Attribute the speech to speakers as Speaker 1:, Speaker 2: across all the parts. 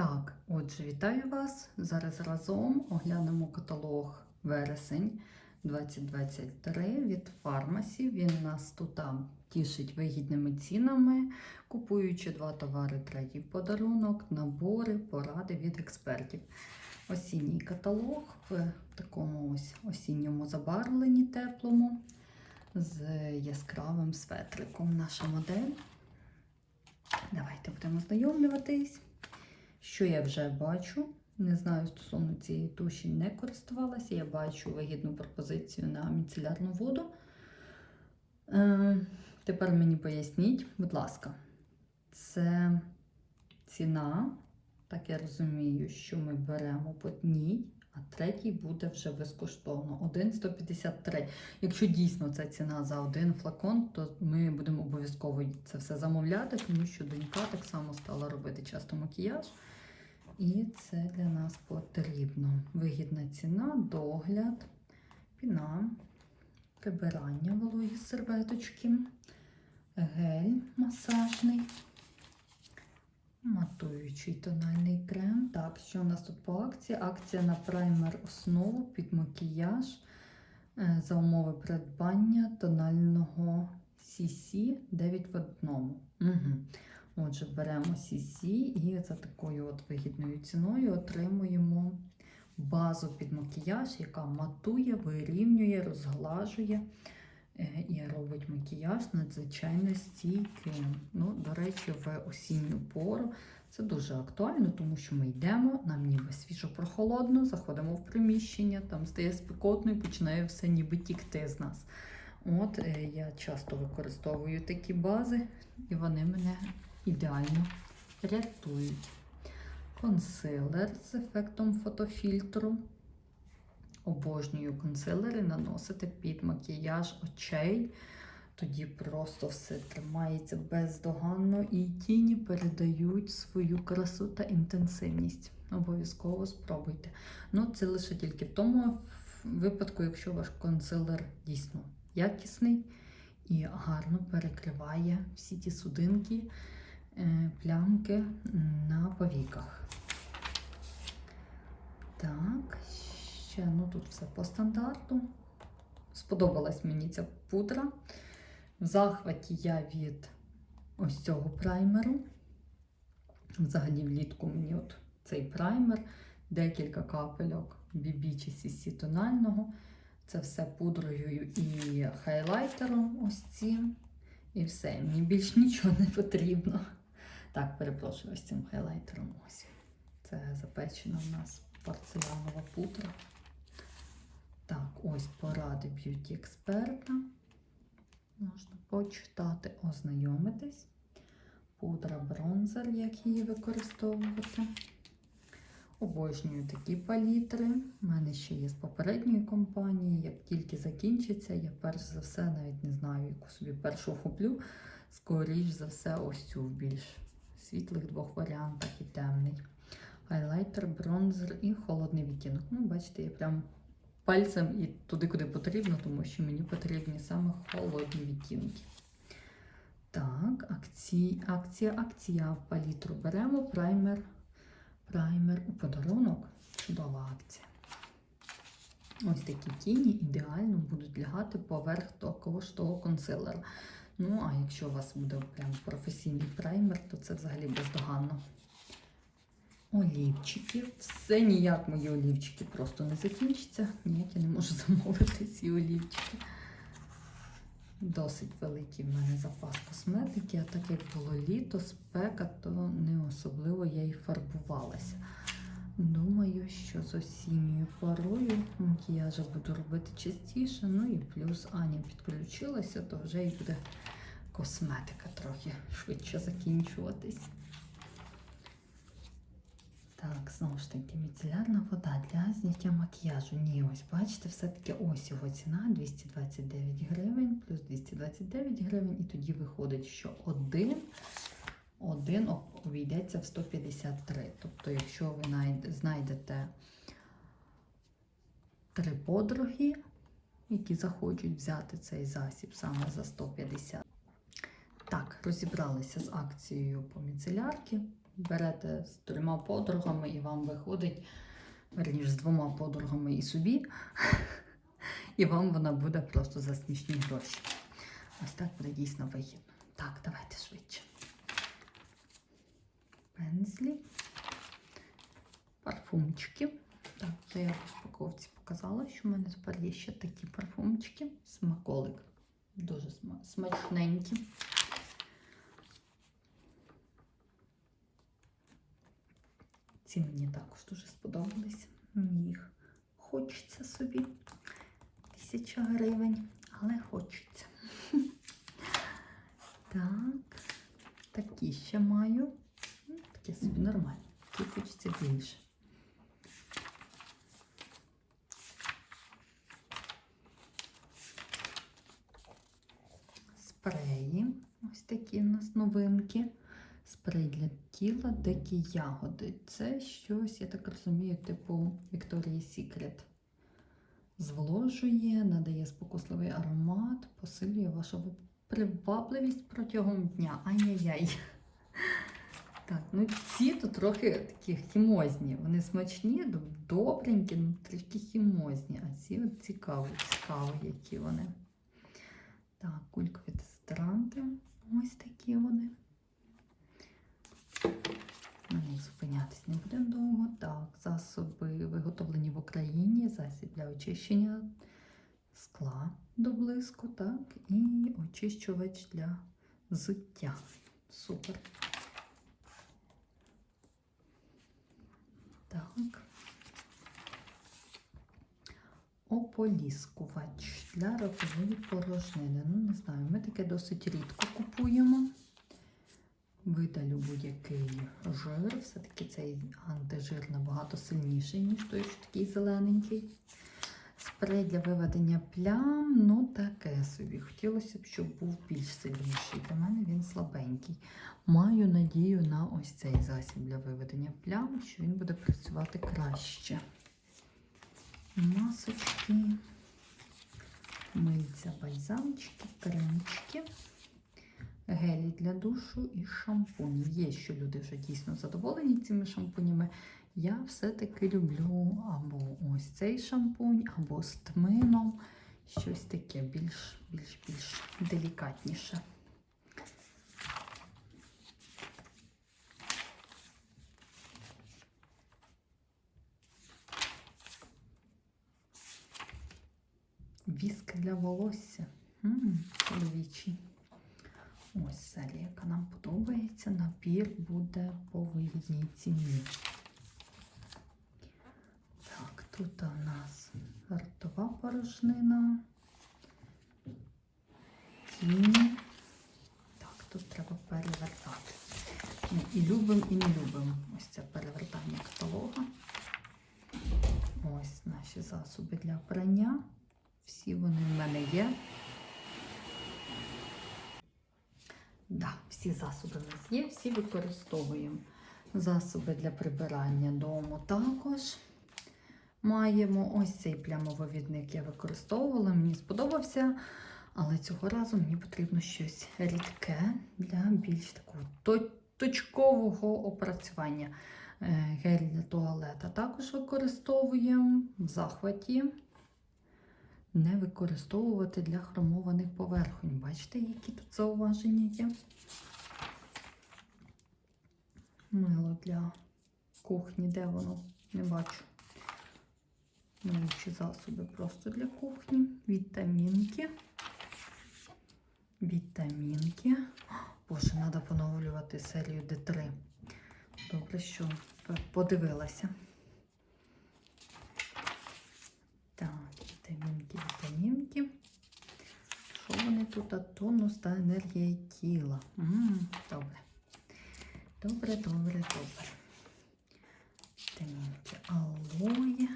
Speaker 1: Так, отже, вітаю вас. Зараз разом оглянемо каталог вересень 2023 від Фармасі. Він нас тут тішить вигідними цінами, купуючи два товари, третій подарунок, набори, поради від експертів. Осінній каталог в такому ось осінньому забарвленні теплому з яскравим светриком. Наша модель. Давайте будемо знайомлюватись. Що я вже бачу? Не знаю, стосовно цієї туші не користувалася. Я бачу вигідну пропозицію на міцелярну воду. Е, тепер мені поясніть, будь ласка, це ціна, так я розумію, що ми беремо по одній, а третій буде вже безкоштовно. 1,153. Якщо дійсно це ціна за один флакон, то ми будемо обов'язково це все замовляти, тому що донька так само стала робити часто макіяж. І це для нас потрібно. Вигідна ціна, догляд, піна, прибирання вологі серветочки, гель масажний, матуючий тональний крем. Так, що у нас тут по акції? Акція на праймер основу під макіяж е, за умови придбання тонального CC 9 в одному. Угу. Отже, беремо CC і за такою от вигідною ціною отримуємо базу під макіяж, яка матує, вирівнює, розглажує е, і робить макіяж надзвичайно стійким. Ну, до речі, в осінню пору це дуже актуально, тому що ми йдемо, нам ніби свіжо прохолодно, заходимо в приміщення, там стає спекотно і починає все ніби тікти з нас. От е, я часто використовую такі бази, і вони мене ідеально рятують. Консилер з ефектом фотофільтру. Обожнюю консилери наносити під макіяж очей. Тоді просто все тримається бездоганно і тіні передають свою красу та інтенсивність. Обов'язково спробуйте. Ну, це лише тільки в тому випадку, якщо ваш консилер дійсно якісний і гарно перекриває всі ті судинки, плямки на повіках. Так, ще ну тут все по стандарту. Сподобалась мені ця пудра. В захваті я від ось цього праймеру. Взагалі, влітку мені от цей праймер, декілька капельок BB чи CC тонального. Це все пудрою і хайлайтером ось цим. І все. Мені більш нічого не потрібно. Так, перепрошую ось цим хайлайтером. Ось. Це запечена в нас порцелянова пудра. Так, ось поради б'юті експерта. Можна почитати, ознайомитись. Пудра бронзер, як її використовувати. Обожнюю такі палітри. У мене ще є з попередньої компанії. Як тільки закінчиться, я перш за все навіть не знаю, яку собі першу куплю. Скоріш за все, ось цю в більш світлих двох варіантах і темний. Хайлайтер, бронзер і холодний відтінок. Ну, бачите, я прям пальцем і туди, куди потрібно, тому що мені потрібні саме холодні відтінки. Так, акції, акція, акція. Палітру беремо, праймер. Праймер у подарунок. Чудова акція. Ось такі тіні ідеально будуть лягати поверх такого ж того консилера. Ну, а якщо у вас буде прям професійний праймер, то це взагалі бездоганно. Олівчики. Все ніяк мої олівчики просто не закінчаться. Ніяк я не можу замовити ці олівчики. Досить великий в мене запас косметики, а так як було літо, спека, то не особливо я і фарбувалася. Думаю, що з осінньою порою макіяжа буду робити частіше. Ну і плюс Аня підключилася, то вже і буде косметика трохи швидше закінчуватись. Так, знову ж таки, міцелярна вода для зняття макіяжу. Ні, ось бачите, все-таки ось його ціна 229 гривень, плюс 229 гривень, і тоді виходить, що один, один обійдеться в 153. Тобто, якщо ви знайдете три подруги, які захочуть взяти цей засіб саме за 150. Так, розібралися з акцією по міцелярки. берете з трьома подругами і вам виходить, верніше з двома подругами і собі, і вам вона буде просто за смішні гроші. Ось так буде дійсно вигідно. Так, давайте швидше. Пензлі, парфумчики. Так, це я в розпаковці показала, що в мене тепер є ще такі парфумчики. Смаколик. Дуже смачненькі. Ці мені також дуже сподобались. Їх хочеться собі. Тисяча гривень, але хочеться. Так, такі ще маю. Такі собі нормальні. Такі хочеться більше. Спреї. Ось такі в нас новинки. Спрей для тіла, дикі ягоди. Це щось, я так розумію, типу Victoria's Secret. Зволожує, надає спокусливий аромат, посилює вашу привабливість протягом дня. Ай-яй-яй. Так, ну ці то трохи такі хімозні. Вони смачні, добренькі, ну трішки хімозні. А ці от цікаві, цікаво, які вони. Так, кулькові дезодоранти. Ось такі вони. На них зупинятись не будемо довго. Так, засоби виготовлені в Україні, засіб для очищення скла до блиску, так, і очищувач для зуття. Супер. Так. Ополіскувач для ротової порожнини. Ну, не знаю, ми таке досить рідко купуємо. Видалю будь-який жир. Все-таки цей антижир набагато сильніший, ніж той, що такий зелененький. Спрей для виведення плям, ну таке собі. Хотілося б, щоб був більш сильніший. Для мене він слабенький. Маю надію на ось цей засіб для виведення плям, що він буде працювати краще. Масочки, мильця, бальзамчики, кремчики, гелі для душу і шампунь. Є, що люди вже дійсно задоволені цими шампунями. Я все-таки люблю або ось цей шампунь, або з тмином. Щось таке більш, більш, більш делікатніше. Віск для волосся. М, Чоловічий. Ось серія, яка нам Набір буде по вигідній ціні. Так, тут у нас ртова порожнина. Тіні. Так, тут треба перевертати. Ми і любимо, і не любимо ось це перевертання каталога. Ось наші засоби для прання. Всі вони в мене є. Всі засоби в нас є, всі використовуємо. Засоби для прибирання дому також маємо. Ось цей плямовивідник я використовувала, мені сподобався. Але цього разу мені потрібно щось рідке для більш такого точкового опрацювання. Е, Гель для туалета також використовуємо в захваті. Не використовувати для хромованих поверхонь. Бачите, які тут зауваження є? Мило для кухні, де воно? Не бачу. Миючі засоби просто для кухні. Вітамінки. Вітамінки. Боже, треба поновлювати серію Д3. Добре, що подивилася. Так, вітамінки, вітамінки. Що вони тут? А Тонус та енергія тіла. М, добре. Добре, добре, добре. Вітамінки алоє.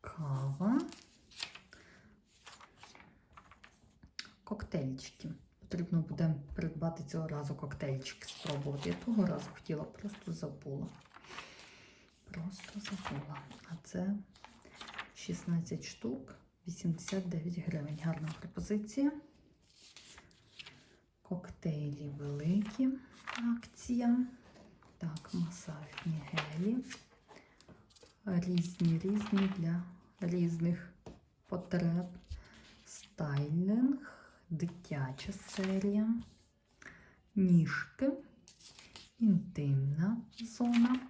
Speaker 1: Кава. Коктейльчики. Потрібно буде придбати цього разу коктейльчик спробувати. Я того разу хотіла, просто забула. Просто забула. А це 16 штук, 89 гривень. Гарна пропозиція. Коктейлі великі акція. Так, масажні гелі. Різні різні для різних потреб. Стайлінг, дитяча серія, ніжки, інтимна зона.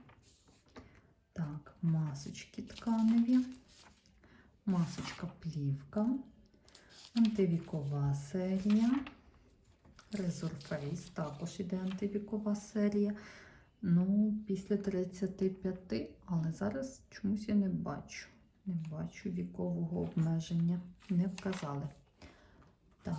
Speaker 1: Так, масочки тканеві, масочка плівка, антивікова серія. Resurface також іде антивікова серія. Ну, після 35, але зараз чомусь я не бачу. Не бачу вікового обмеження. Не вказали. Так.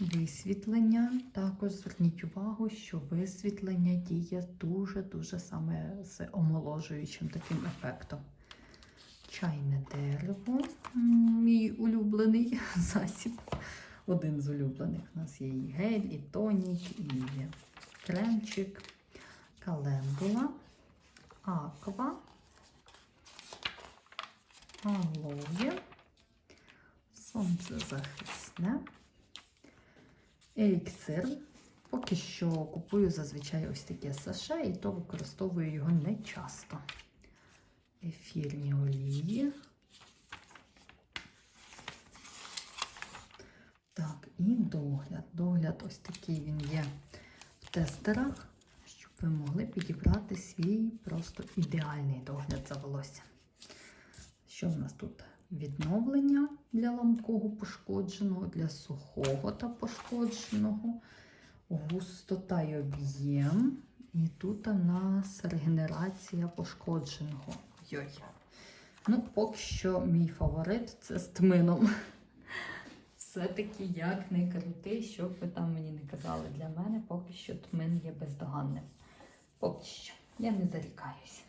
Speaker 1: Висвітлення. Також зверніть увагу, що висвітлення діє дуже-дуже саме з омоложуючим таким ефектом. Чайне дерево, мій улюблений засіб. Один з улюблених. У нас є і гель, і тонік, і кремчик, календула, аква, алоє, сонцезахисне, еліксир. Поки що купую зазвичай ось таке саше, і то використовую його не часто. Ефірні олії. Так, і догляд. Догляд ось такий він є в тестерах, щоб ви могли підібрати свій просто ідеальний догляд за волоссям. Що в нас тут? Відновлення для ламкого пошкодженого, для сухого та пошкодженого, густота й об'єм. І тут у нас регенерація пошкодженого. Йой. Ну, поки що мій фаворит це з тмином. Все-таки як не крути, що б ви там мені не казали. Для мене поки що тмин є бездоганним. Поки що. Я не зарікаюся.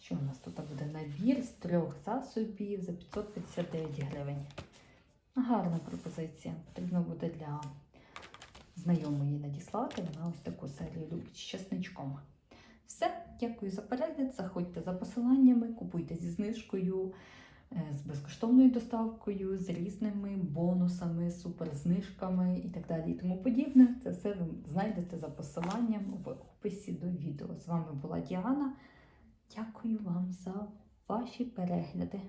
Speaker 1: Що у нас тут буде набір з трьох засобів за 559 гривень. Гарна пропозиція. Потрібно буде для знайомої надіслати. Вона ось таку серію любить з чесничком. Все, дякую за перегляд. Заходьте за посиланнями, купуйте зі знижкою, з безкоштовною доставкою, з різними бонусами, суперзнижками і так далі. І тому подібне. Це все ви знайдете за посиланням в описі до відео. З вами була Діана. Дякую вам за ваші перегляди.